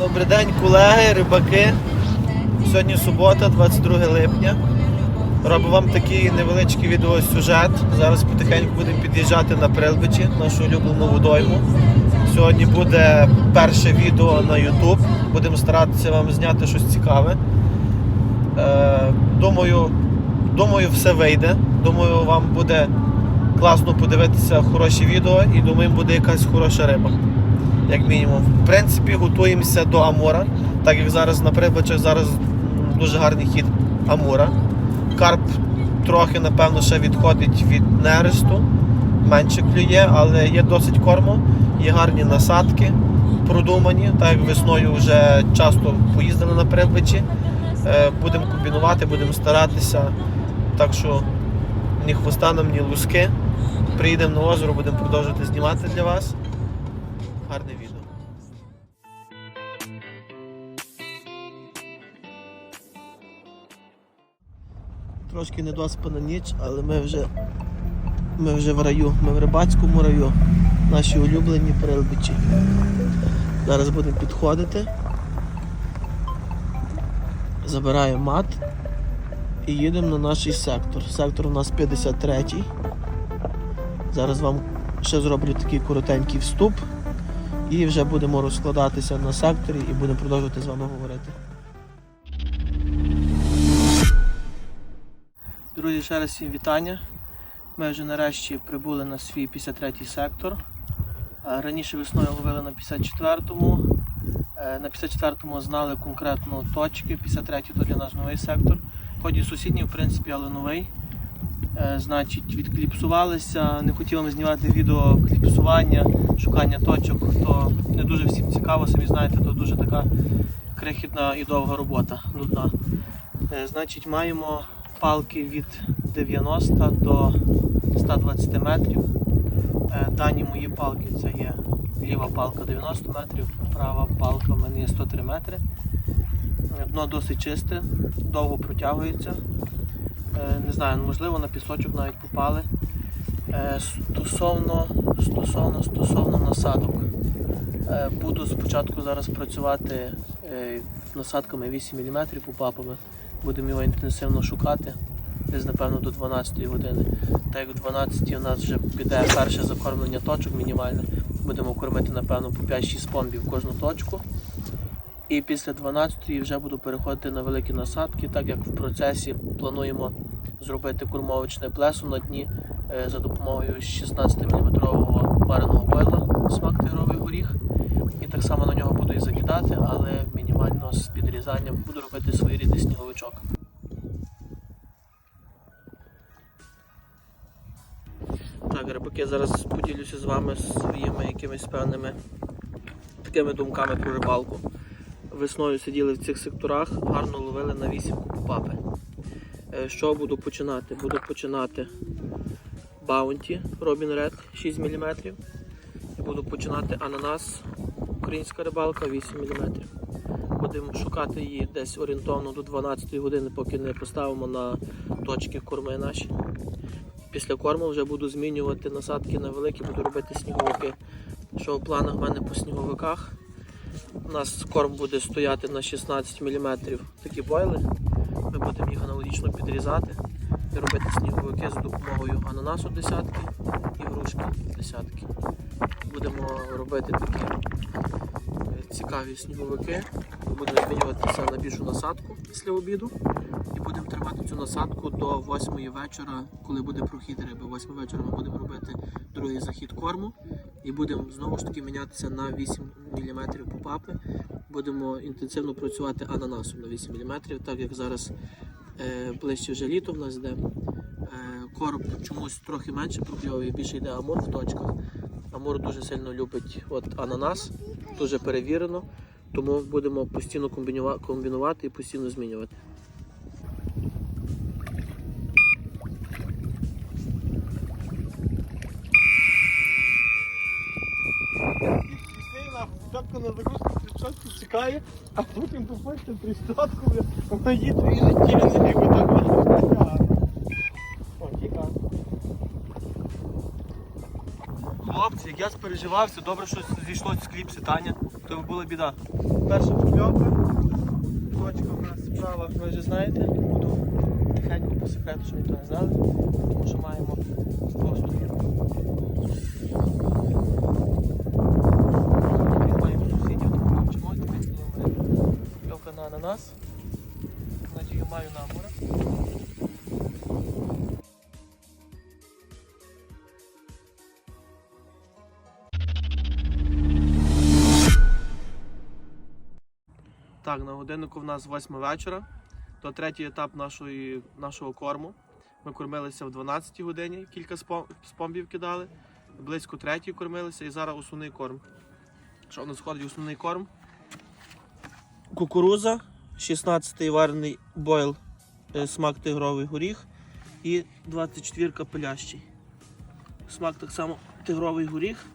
Добрий день, колеги, рибаки. Сьогодні субота, 22 липня. Роблю вам такий невеличкий відеосюжет. Зараз потихеньку будемо під'їжджати на Прилбичі, нашу улюблену водойму. Сьогодні буде перше відео на YouTube. Будемо старатися вам зняти щось цікаве. Е, думаю, думаю, все вийде. Думаю, вам буде класно подивитися хороші відео і думаю, буде якась хороша риба як мінімум. В принципі, готуємося до Амура, так як зараз на прибачах зараз дуже гарний хід Амура. Карп трохи, напевно, ще відходить від нересту, менше клює, але є досить корму, є гарні насадки продумані, так як весною вже часто поїздили на прибичі. Е, Будемо комбінувати, будемо старатися. Так що ні хвоста нам, ні луски. Приїдемо на озеро, будемо продовжувати знімати для вас. Гарне Трошки недоспана ніч, але ми вже, ми вже в раю. Ми в рибацькому раю. Наші улюблені прилбичі. Зараз будемо підходити. Забираємо мат і їдемо на наш сектор. Сектор у нас 53-й. Зараз вам ще зроблю такий коротенький вступ. І вже будемо розкладатися на секторі і будемо продовжувати з вами говорити. Друзі, ще раз всім вітання. Ми вже нарешті прибули на свій 53-й сектор. Е, Раніше весною ловили на 54-му. Е, На 54-му знали конкретно точки. 53-й то для нас новий сектор. Хоч і сусідній, в принципі, але новий. Е, Значить, відкліпсувалися, не хотіли ми знімати відео кліпсування, шукання точок, то не дуже всім цікаво, самі знаєте, то дуже така крихітна і довга робота, нудна. Значить, маємо палки від 90 до 120 метрів. Е, Дані мої палки це є ліва палка 90 метрів, права палка в мене є 103 метри. Е, Дно досить чисте, довго протягується. Е, Не знаю, можливо на пісочок навіть попали. Стосовно, стосовно, стосовно насадок. Буду спочатку зараз працювати насадками 8 мм попапами. Будемо його інтенсивно шукати. Десь, напевно, до 12 години. Так як в 12 у нас вже піде перше закормлення точок мінімальне. Будемо кормити, напевно, по 5-6 помбів кожну точку. І після 12 вже буду переходити на великі насадки, так як в процесі плануємо зробити кормовочне плесо на дні е, за допомогою 16-мм вареного бойла смак тигровий горіх. І так само на нього буду і закидати, але з підрізанням буду робити своєрідний сніговичок. Так, рибаки, зараз поділюся з вами своїми якимись певними такими думками про рибалку. Весною сиділи в цих секторах, гарно ловили на вісімку попапи. Е, Що буду починати? Буду починати Bounty Robin Red 6 мм. І буду починати ананас, українська рибалка 8 мм. Будемо шукати її десь орієнтовно до 12 години, поки не поставимо на точки корми наші. Після корму вже буду змінювати насадки на великі, буду робити сніговики. Що в планах в мене по сніговиках? У нас корм буде стояти на 16 мм такі бойли. Ми будемо їх аналогічно підрізати і робити сніговики з допомогою ананасу десятки і грушки десятки. Будемо робити такі е, цікаві сніговики. Будемо змінюватися на більшу насадку після обіду. І будемо тримати цю насадку до 8 вечора, коли буде прохід риби. 8 вечора ми будемо робити другий захід корму. І будемо знову ж таки мінятися на 8 мм попапи. Будемо інтенсивно працювати ананасом на 8 мм, так як зараз е, ближче вже літо в нас йде. Е, короб чомусь трохи менше прокльовує, більше йде амур в точках. Амур дуже сильно любить от, ананас, дуже перевірено, тому будемо постійно комбінувати і постійно змінювати. Спочатку на а потім походите тридцятку, вона їде і летіє, і так Хлопці, Як я спереживався, добре, що зійшло з Таня, то була біда. Перша покльовка. Точка у нас справа, ви вже знаєте, буду тихенько по секрету, що ніхто не знали, тому що маємо з Так, на годиннику в нас 8 вечора. То третій етап нашої, нашого корму. Ми кормилися в 12 годині, кілька спом- спомбів кидали. Близько третій кормилися і зараз основний корм. Що в нас входить основний корм? Кукуруза, 16-й варений бойл, е, смак тигровий горіх і 24 пилящий. Смак так само тигровий горіх.